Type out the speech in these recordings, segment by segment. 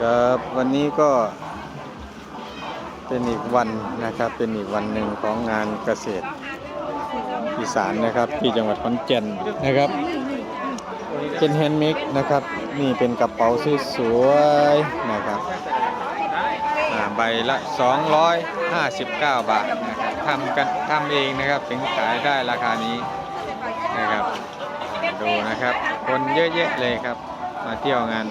ครับวันนี้ก็เป็นอีกวันนะครับเป็นอีกวันหนึ่งของงานเกษตรอีสานนะครับ ที่จังหวัดขอนแก่นนะครับเป็นแฮนด์เมดนะครับ นี่เป็นกระเป๋าสวยๆนะครับอ่าใบละ 259 บาทนะครับทำกันทำเองนะครับถึงขายได้ราคานี้นะครับดูนะครับ คนเยอะแยะเลยครับ มาเที่ยวงาน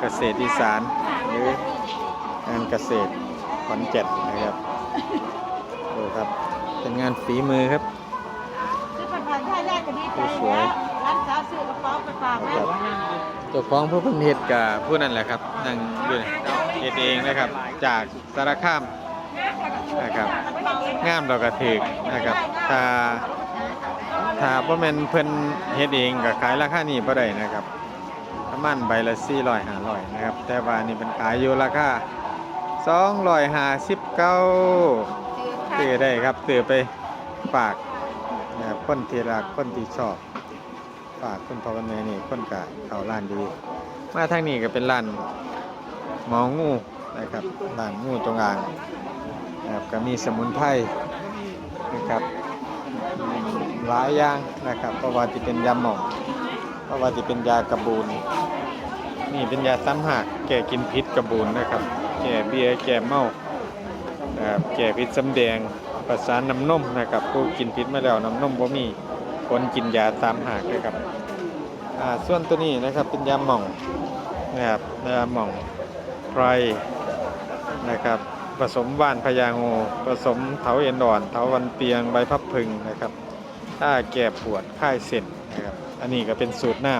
เกษตรอีสานหรืองานเกษตรขอนแก่นนะครับดูครับเป็นงานฝีมือครับซื้อผัดผัดไทยแรกก็ดีใจแล้วร้านสาวซื้อกระเป๋าไปฝากแม่เจ้าของผู้เพิ่นเฮ็ดกับผู้นั่นแหละครับนั่งอยู่นี่เฮ็ดเองนะครับ จากสารคามนะครับงามดอกกระถึกนะครับถ้าถ้าบ่แม่นเพิ่นเฮ็ดเองก็ขายราคานี้บ่ได้นะครับ ประมาณใบละ400 500นะครับ แต่ว่านี่เป็นขายอยู่ราคา259ซื้อได้ครับซื้อไปฝากนะครับคนที่รักคนที่ชอบ ฝากคนพ่อคนแม่นี่คนกะเขาร้านดี มาทางนี้ก็เป็นร้านหมองูนะครับร้านงูจงอางนะครับก็มีสมุนไพรนะครับหลายอย่างนะครับเพราะว่าที่เป็นยาหมองเพราะว่าที่เป็นยากระบูน นี่เป็นยาซ้ำหักแก่กินพิษกระบูนนะครับ แก่เบียร์แก่เมานะครับแก่พิษสำแดงประสานน้ำนมนะครับ ผู้กินพิษมาแล้วน้ำนมบ่มีคนกินยาตามหากเลยครับอ่าส่วนตัวนี้นะครับเป็นยาหม่องนะครับยาหม่องไพรนะครับผสมว่านพญางูผสมเถาเอ็นอ่อนเถาวันเปียงใบพับพึงนะครับถ้าแก้ปวดค่ายเส้นนะครับอันนี้ก็เป็นสูตรน้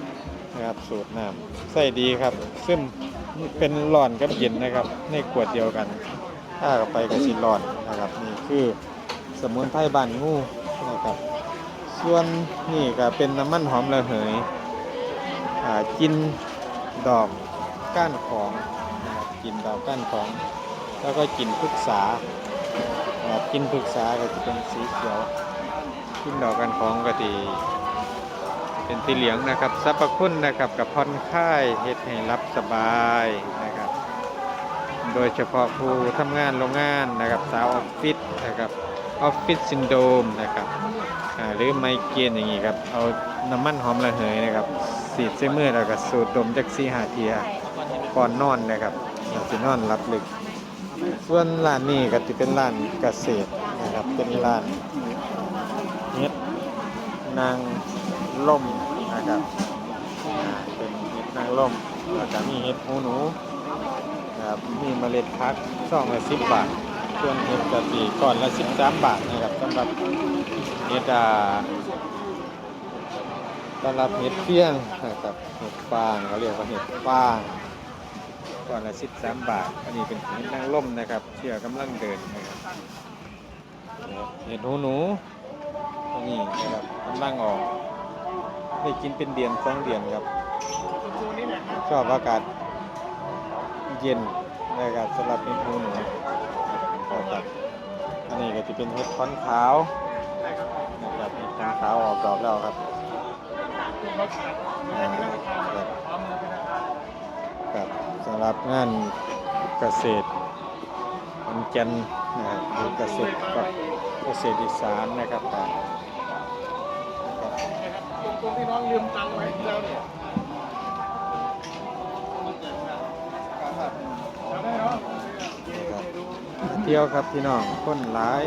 ำนะครับสูตรน้ำ ส่ดีครับ ซึ่งเป็นร้อนกับเย็นนะครับ ในขวดเดียวกัน ถ้าไปก็สิร้อนนะครับ นี่คือสมุนไพรบานงูนะครับ ส่วนนี่ก็เป็นน้ำมันหอมระเหยอ่ากินดอกก้านของนะครับกินดอกก้านของ แล้วก็กินพฤกษานะครับกินพฤกษาก็จะเป็นสีเขียวกินดอกก้านของก็ดี เป็นสีเหลืองนะครับสรรพคุณนะครับกับผ่อนคลายเฮ็ดให้รับสบายนะครับ โดยเฉพาะผู้ทำงานโรงงานนะครับสาวออฟฟิศนะครับออฟฟิศซินโดรมนะครับหรือไมเกรนอย่างนี้ครับเอาน้ำมันหอมระเหยนะครับสีดใส่มือแล้วก็สูดดมจากสีหาเทียก่อนนอนนะครับเราจะนอนรับลึก ส่วนร้านนี้ก็จะเป็นร้านเกษตรนะครับเป็นร้านเฮ็ดนาง ล่มนะครับเป็นเฮ็ดนางล่มแล้วก็มีเฮ็ดหูหนูนะครับมีเมล็ดพักซองละสิบบาทส่วนเห็ดกะทิก่อนละ13บสามบาทนะครับสำหรับเห็ดอ่าสำหรับเห็ดเฟี้ยงนะครับเห็ดฟางเขาเรียกว่าเห็ดฟางก่อนละ13บสามบาท อันนี้เป็นเห็ดนางร่มนะครับเชื่อกำลังเดินนะครับเห็ดหูหนูตัวนี้นะครับกำลังออก ได้กินเป็นเดือนสองเดือนครับ ชอบอากาศเย็นนะครับสำหรับเห็ดหูหนูนะครับอันนี้ก็จะเป็นเห็ดค้อนขาวนะครับมีทางขาวออกดอกแล้วครับอ่าครับครับสำหรับงานเกษตรขอนแก่นนะครับหรือเกษตรก็เกษตรอีสานนะครับ ครับตรงที่น้องยืมตังค์ไว้ที่แล้วเนี่ยเที่ยวครับพี่น้องคนหลาย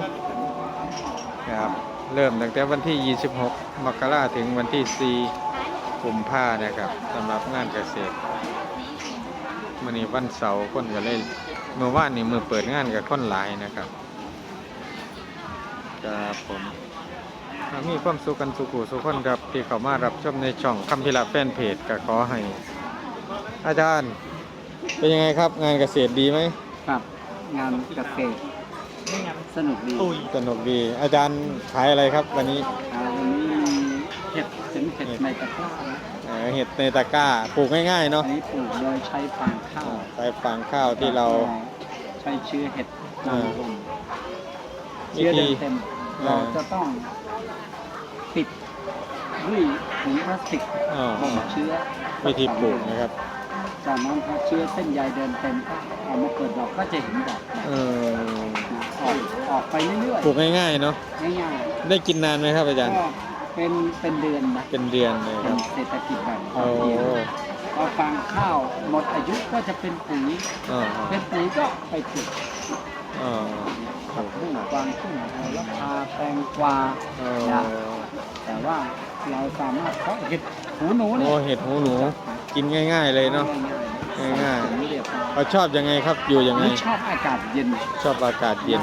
นะครับเริ่มตั้งแต่วันที่ 26 มกราถึงวันที่ 4 กุมภานะครับสำหรับงานเกษตรมื่อนี้วันเสาร์คนก็เลยเมื่อวานนี้มือเปิดงานกับคนหลายนะครับครับผม มีความสุขกันสุขุสุขคนครับที่เข้ามารับชมในช่องคำพิลาแฟนเพจก็ขอให้ อาจารย์ เป็นยังไงครับงานเกษตรดีไหมครับงานเกษตรสนุกดีสนุกดี อาจารย์ขายอะไรครับวันนี้อ่าวันนี้เห็ดเป็นเห็ดในตะกร้านะเอ่อเห็ดในตะกร้าปลูกง่ายๆอัเนาะนนี้ปลูกโดยใช้ฟางข้าวใส่ฟางข้าวที่เรา ใช้เชื้อเห็ดอ่านางรมวิเชื้อธีเต็มๆเราอ่าจะต้อง ปิดด้วยถุงพลาสติกอ่าบ่มเชื้อวิธีปลูกนะครับจากนั้นพอเชื้อเส้นใยเดินเต็มก็เอามาเปิดดอกก็จะเห็นดอกเออนะออกออกไปเรื่อยปลูกง่ายๆเนาะๆง่ายได้กินนานไหมครับอาๆจารย์ ก็เป็นเป็นเดือนนะเป็นเดือนเลยคเป็รันบเศรษฐกิจแบบพโอ้อเพียงพอฟางข้าวหมดอายุก็จะเป็นปุ๋ยอ๋อเป็นปุ๋ยก็ไปปลูกอ๋อ ผักบุ้งกวางตุ้งโหระพาแตงกวาเออนะแต่ว่าเราสามารถเพาะเห็ดหูหนูเนี่โอ้ยเห็ดหูหนูกินง่าย ๆเลยเนาะ ง่ายๆ ๆเรียบร้อยเขาชอบยังไงครับอยู่ยังไง นี่ชอบอากาศเย็นชอบอากาศเย็น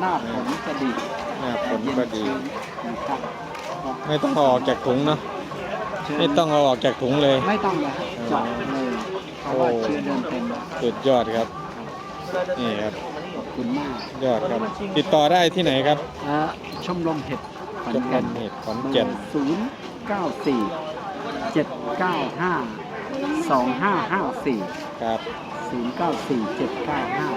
หน้าฝนจะดีหน้าฝนก็ดี นะครับไม่ต้องเอาออกจากถุงเนาะเชิญไม่ต้องเอาออกจากถุงเลย ไม่ต้องเลยครับเจาะเลยเพราะว่าโอ้เชื้อเดินเต็มแล้วสุดยอดครับ นี่ครับ ขอบคุณมากยอดครับ ติดต่อได้ที่ไหนครับเอ่อชมรมเห็ดขอนจำแก่นนเห็ดขอนแก่นศูนย์เก้าสี่เจ็ดเก้าห้าสองห้าห้าสี่ครับศูนย์เก้าสี่เจ็ดเก้าห้า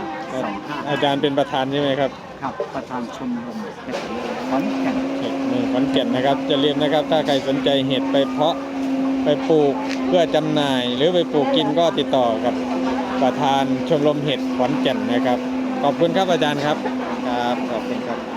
สองห้าอาจารย์เป็นประธานใช่ไหมครับครับประธานชมรมเห็ดขอนแก่นเห็ดเมืองขอนแก่นนะครับจะลืมนะครับ ถ้าใครสนใจเห็ดไปเพาะไปปลูกเพื่อจำหน่าย หรือไปปลูกกินก็ติดต่อกับประธานชมรมเห็ดขอนแก่นนะครับ ขอบคุณครับอาจารย์ครับ ครับ ขอบคุณครับ